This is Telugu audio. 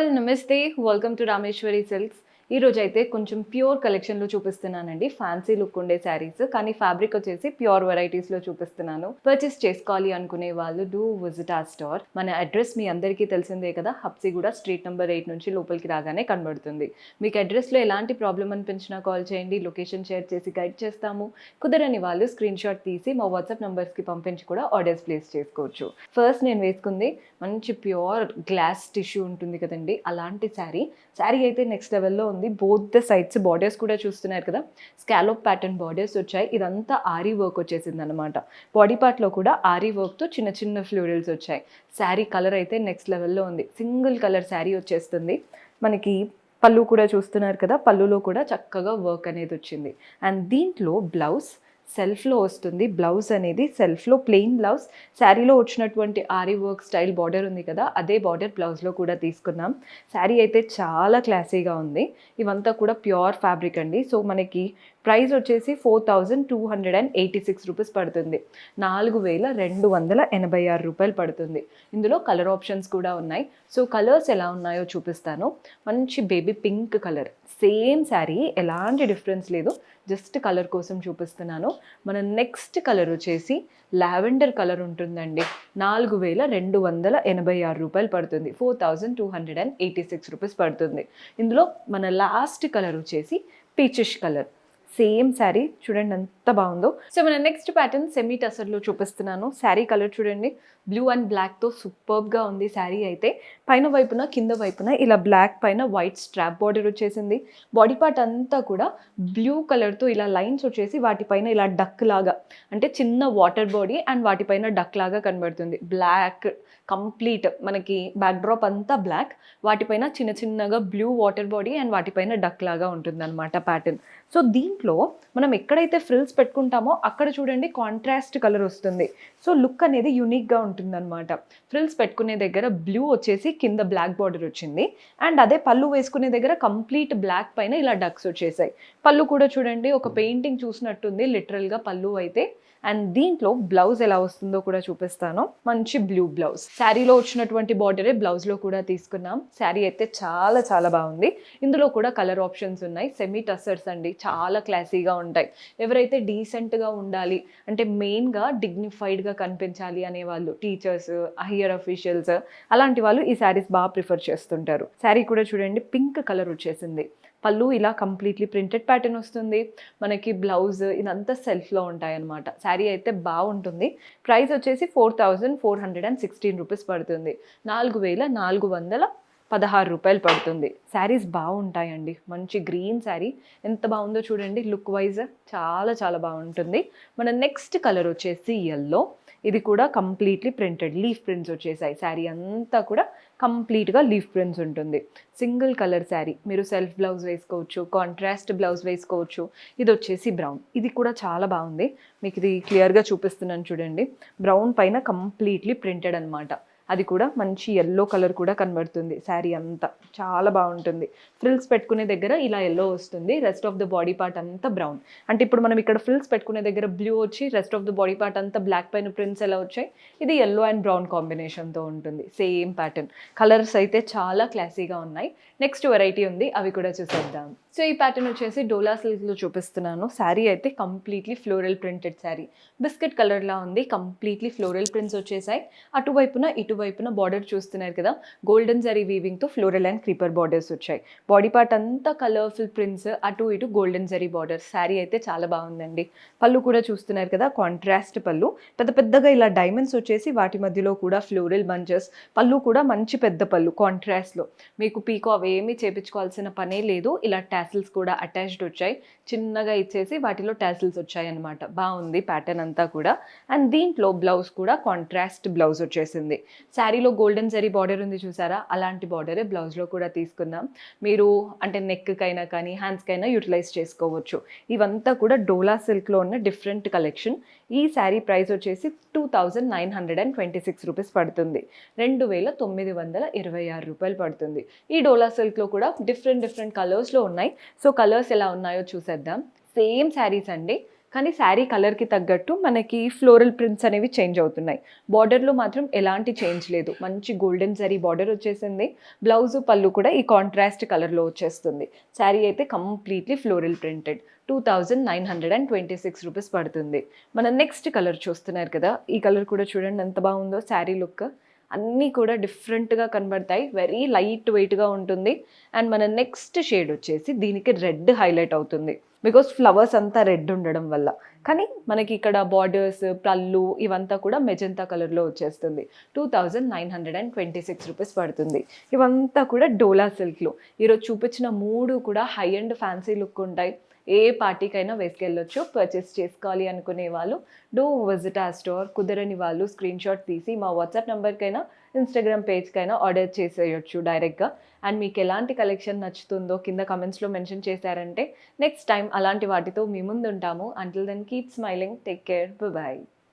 all, Namaste. Welcome to Rameshwari Silks. ఈరోజు అయితే కొంచెం ప్యూర్ కలెక్షన్లో చూపిస్తున్నానండి. ఫ్యాన్సీ లుక్ ఉండే శారీస్. కానీ ఫ్యాబ్రిక్ వచ్చేసి ప్యూర్ వెరైటీస్లో చూపిస్తున్నాను. పర్చేస్ చేసుకోవాలి అనుకునే వాళ్ళు డూ విజిట్ ఆ స్టోర్. మన అడ్రస్ మీ అందరికీ తెలిసిందే కదా? హబ్సిగూడ స్ట్రీట్ నెంబర్ ఎయిట్ నుంచి లోపలికి రాగానే కనబడుతుంది. మీకు అడ్రస్లో ఎలాంటి ప్రాబ్లం అనిపించినా కాల్ చేయండి. లొకేషన్ షేర్ చేసి గైడ్ చేస్తాము. కుదరని వాళ్ళు స్క్రీన్ షాట్ తీసి మా వాట్సాప్ నెంబర్స్కి పంపించి కూడా ఆర్డర్స్ ప్లేస్ చేసుకోవచ్చు. ఫస్ట్ నేను వేసుకుంది మంచి ప్యూర్ గ్లాస్ టిష్యూ ఉంటుంది కదండి? అలాంటి శారీ. శారీ అయితే నెక్స్ట్ లెవెల్లో ఉంది. బోత్ ద సైడ్స్ బార్డర్స్ కూడా చూస్తున్నారు కదా. స్కాలోప్ ప్యాటర్న్ బార్డర్స్ వచ్చాయి. ఇదంతా ఆరీ వర్క్ వచ్చేసింది అనమాట బాడీ పార్ట్లో కూడా ఆరీ వర్క్తో చిన్న చిన్న ఫ్లోరల్స్ వచ్చాయి. శారీ కలర్ అయితే నెక్స్ట్ లెవెల్లో ఉంది. సింగిల్ కలర్ శారీ వచ్చేస్తుంది. మనకి పళ్ళు కూడా చూస్తున్నారు కదా. పళ్ళులో కూడా చక్కగా వర్క్ అనేది వచ్చింది. అండ్ దీంట్లో బ్లౌజ్ సెల్ఫ్లో వస్తుంది. బ్లౌజ్ అనేది సెల్ఫ్లో ప్లెయిన్ బ్లౌజ్. శారీలో వచ్చినటువంటి ఆరి వర్క్ స్టైల్ బార్డర్ ఉంది కదా అదే బార్డర్ బ్లౌజ్లో కూడా తీసుకున్నాం శారీ అయితే చాలా క్లాసీగా ఉంది. ఇవంతా కూడా ప్యూర్ ఫ్యాబ్రిక్ అండి. సో మనకి ప్రైస్ వచ్చేసి four thousand two hundred and eighty six rupees పడుతుంది. నాలుగు వేల రెండు వందల ఎనభై ఆరు రూపాయలు పడుతుంది. ఇందులో కలర్ ఆప్షన్స్ కూడా ఉన్నాయి. సో కలర్స్ ఎలా ఉన్నాయో చూపిస్తాను. మంచి baby pink colour. Same sari ఎలాంటి డిఫరెన్స్ లేదు. జస్ట్ కలర్ కోసం చూపిస్తున్నాను. మన నెక్స్ట్ కలర్ వచ్చేసి లావెండర్ కలర్ ఉంటుందండి. నాలుగు వేల రెండు వందల ఎనభై ఆరు రూపాయలు పడుతుంది. Four thousand two hundred and eighty six rupees పడుతుంది. ఇందులో మన లాస్ట్ కలర్ వచ్చేసి పీచిష్ కలర్. సేమ్ శారీ చూడండి ఎంత బాగుందో. సో మన నెక్స్ట్ ప్యాటర్న్ సెమీ టసర్లో చూపిస్తున్నాను. శారీ కలర్ చూడండి. బ్లూ అండ్ బ్లాక్తో సూపర్బ్గా ఉంది శారీ అయితే. పైన వైపున కింద వైపున ఇలా బ్లాక్ పైన వైట్ స్ట్రాప్ బార్డర్ వచ్చేసింది. బాడీ పార్ట్ అంతా కూడా బ్లూ కలర్తో ఇలా లైన్స్ వచ్చేసి వాటిపైన ఇలా డక్ లాగా. అంటే చిన్న వాటర్ బాడీ అండ్ వాటిపైన డక్ లాగా కనబడుతుంది. బ్లాక్ కంప్లీట్ మనకి బ్యాక్డ్రాప్ అంతా బ్లాక్ వాటిపైన చిన్న చిన్నగా బ్లూ వాటర్ బాడీ అండ్ వాటిపైన డక్ లాగా ఉంటుంది అనమాట ప్యాటర్న్ సో దీంట్లో మనం ఎక్కడైతే ఫ్రిల్స్ పెట్టుకుంటామో అక్కడ చూడండి కాంట్రాస్ట్ కలర్ వస్తుంది. సో లుక్ అనేది యూనిక్గా ఉంటుంది అనమాట ఫ్రిల్స్ పెట్టుకునే దగ్గర బ్లూ వచ్చేసి కింద బ్లాక్ బార్డర్ వచ్చింది. అండ్ అదే పళ్ళు వేసుకునే దగ్గర కంప్లీట్ బ్లాక్ పైన ఇలా డక్స్ వచ్చేసాయి. పళ్ళు కూడా చూడండి ఒక పెయింటింగ్ చూసినట్టుంది లిటరల్గా పళ్ళు అయితే. అండ్ దీంట్లో బ్లౌజ్ ఎలా వస్తుందో కూడా చూపిస్తాను. మంచి బ్లూ బ్లౌజ్ శారీలో వచ్చినటువంటి బార్డరే బ్లౌజ్లో కూడా తీసుకున్నాం. శారీ అయితే చాలా చాలా బాగుంది. ఇందులో కూడా కలర్ ఆప్షన్స్ ఉన్నాయి. సెమీ టసర్స్ అండి చాలా క్లాసీగా ఉంటాయి. ఎవరైతే డీసెంట్గా ఉండాలి అంటే మెయిన్గా డిగ్నిఫైడ్గా కనిపించాలి అనే వాళ్ళు టీచర్స్ హయ్యర్ అఫీషియల్స్ అలాంటి వాళ్ళు ఈ శారీస్ బాగా ప్రిఫర్ చేస్తుంటారు. శారీ కూడా చూడండి పింక్ కలర్ వచ్చేసింది. పళ్ళు ఇలా కంప్లీట్లీ ప్రింటెడ్ ప్యాటర్న్ వస్తుంది. మనకి బ్లౌజ్ ఇదంతా సెల్ఫ్లో ఉంటాయన్నమాట. శారీ అయితే బాగుంటుంది. ప్రైస్ వచ్చేసి four thousand four hundred and sixteen rupees పడుతుంది. నాలుగు వేల నాలుగు వందల పదహారు రూపాయలు పడుతుంది. శారీస్ బాగుంటాయండి. మంచి గ్రీన్ శారీ. ఎంత బాగుందో చూడండి. లుక్ వైజ్ చాలా చాలా బాగుంటుంది. మన నెక్స్ట్ కలర్ వచ్చేసి ఎల్లో ఇది కూడా కంప్లీట్లీ ప్రింటెడ్ లీఫ్ ప్రింట్స్ వచ్చేసాయి. శారీ అంతా కూడా కంప్లీట్గా లీఫ్ ప్రింట్స్ ఉంటుంది. Single colour sari. మీరు సెల్ఫ్ బ్లౌజ్ వేసుకోవచ్చు కాంట్రాస్ట్ బ్లౌజ్ వేసుకోవచ్చు. ఇది వచ్చేసి బ్రౌన్. ఇది కూడా చాలా బాగుంది. మీకు ఇది క్లియర్గా చూపిస్తున్నాను చూడండి. బ్రౌన్ పైన కంప్లీట్లీ ప్రింటెడ్ అనమాట అది కూడా మంచి ఎల్లో కలర్ కూడా కనబడుతుంది శారీ అంతా. చాలా బాగుంటుంది. ఫ్రిల్స్ పెట్టుకునే దగ్గర ఇలా ఎల్లో వస్తుంది rest of the body part అంతా బ్రౌన్ అంటే ఇప్పుడు మనం ఇక్కడ ఫ్రిల్స్ పెట్టుకునే దగ్గర బ్లూ వచ్చి rest of the body part అంతా బ్లాక్ పైన ప్రింట్స్ ఎలా వచ్చాయి? ఇది ఎల్లో అండ్ బ్రౌన్ కాంబినేషన్తో ఉంటుంది సేమ్ ప్యాటర్న్ కలర్స్ అయితే చాలా క్లాసీగా ఉన్నాయి. నెక్స్ట్ వెరైటీ ఉంది అవి కూడా చూసేద్దాం. సో ఈ ప్యాటర్న్ వచ్చేసి డోలా సిల్క్లో చూపిస్తున్నాను. శారీ అయితే completely floral printed sari. Biscuit కలర్లా ఉంది కంప్లీట్లీ ఫ్లోరల్ ప్రింట్స్ వచ్చేసాయి. అటువైపున వైపున బార్డర్ చూస్తున్నారు కదా గోల్డెన్ జరీ వీవింగ్తో ఫ్లోరల్ అండ్ క్రీపర్ బార్డర్స్ వచ్చాయి. బాడీ పార్ట్ అంతా కలర్ఫుల్ ప్రింట్స్ అటు ఇటు గోల్డెన్ జరీ బార్డర్ శారీ అయితే చాలా బాగుందండి. పళ్ళు కూడా చూస్తున్నారు కదా కాంట్రాస్ట్ పళ్ళు. పెద్ద పెద్దగా ఇలా డైమండ్స్ వచ్చేసి వాటి మధ్యలో కూడా ఫ్లోరల్ బంచెస్ పళ్ళు కూడా మంచి పెద్ద పళ్ళు కాంట్రాస్ట్లో మీకు పీకో అవేమీ చేపించుకోవాల్సిన పనే లేదు. ఇలా టాసిల్స్ కూడా అటాచ్డ్ వచ్చాయి. చిన్నగా ఇచ్చేసి వాటిలో టాసిల్స్ వచ్చాయన్నమాట. బాగుంది ప్యాటర్న్ అంతా కూడా. అండ్ దీంట్లో బ్లౌజ్ కూడా కాంట్రాస్ట్ బ్లౌజ్ వచ్చేసింది. శారీలో గోల్డెన్ జరీ బార్డర్ ఉంది చూసారా? అలాంటి బార్డరే బ్లౌజ్లో కూడా తీసుకుందాం. మీరు అంటే నెక్కైనా కానీ హ్యాండ్స్కైనా యూటిలైజ్ చేసుకోవచ్చు. ఇవంతా కూడా డోలా సిల్క్లో ఉన్న డిఫరెంట్ కలెక్షన్. ఈ శారీ ప్రైస్ వచ్చేసి two thousand nine hundred and twenty six rupees పడుతుంది. రెండు వేల తొమ్మిది వందల ఇరవై ఆరు రూపాయలు పడుతుంది. ఈ డోలా సిల్క్లో కూడా డిఫరెంట్ డిఫరెంట్ కలర్స్లో ఉన్నాయి. సో కలర్స్ ఎలా ఉన్నాయో చూసేద్దాం. సేమ్ శారీస్ అండి. కానీ శారీ కలర్కి తగ్గట్టు మనకి ఫ్లోరల్ ప్రింట్స్ అనేవి చేంజ్ అవుతున్నాయి. బార్డర్లో మాత్రం ఎలాంటి చేంజ్ లేదు. మంచి గోల్డెన్ జరీ బార్డర్ వచ్చేసింది. బ్లౌజ్ పళ్ళు కూడా ఈ కాంట్రాస్ట్ కలర్లో వచ్చేస్తుంది. శారీ అయితే completely floral printed two thousand nine hundred and twenty six rupees పడుతుంది. మన నెక్స్ట్ కలర్ చూస్తున్నారు కదా. ఈ కలర్ కూడా చూడండి ఎంత బాగుందో శారీ లుక్ అన్నీ కూడా డిఫరెంట్గా కనబడతాయి. వెరీ లైట్ వెయిట్గా ఉంటుంది. అండ్ మన నెక్స్ట్ షేడ్ వచ్చేసి దీనికి రెడ్ హైలైట్ అవుతుంది. బికాస్ ఫ్లవర్స్ అంతా రెడ్ ఉండడం వల్ల. కానీ మనకి ఇక్కడ బార్డర్స్ పళ్ళు ఇవంతా కూడా మెజంతా కలర్లో వచ్చేస్తుంది. Two thousand nine hundred and twenty six rupees పడుతుంది. ఇవంతా కూడా డోలా సిల్క్లు ఈరోజు చూపించిన మూడు కూడా హై అండ్ ఫ్యాన్సీ లుక్ ఉంటాయి. ఏ పార్టీకైనా వేసుకెళ్ళొచ్చు పర్చేస్ చేసుకోవాలి అనుకునే వాళ్ళు. డూ విజిట్ ఆ స్టోర్ కుదరని వాళ్ళు స్క్రీన్ షాట్ తీసి మా వాట్సాప్ నెంబర్కైనా ఇన్స్టాగ్రామ్ పేజ్కైనా ఆర్డర్ చేసేయచ్చు డైరెక్ట్గా అండ్ మీకు ఎలాంటి కలెక్షన్ నచ్చుతుందో కింద కమెంట్స్లో మెన్షన్ చేశారంటే నెక్స్ట్ టైం అలాంటి వాటితో మీ ముందు ఉంటాము until then keep smiling take care bye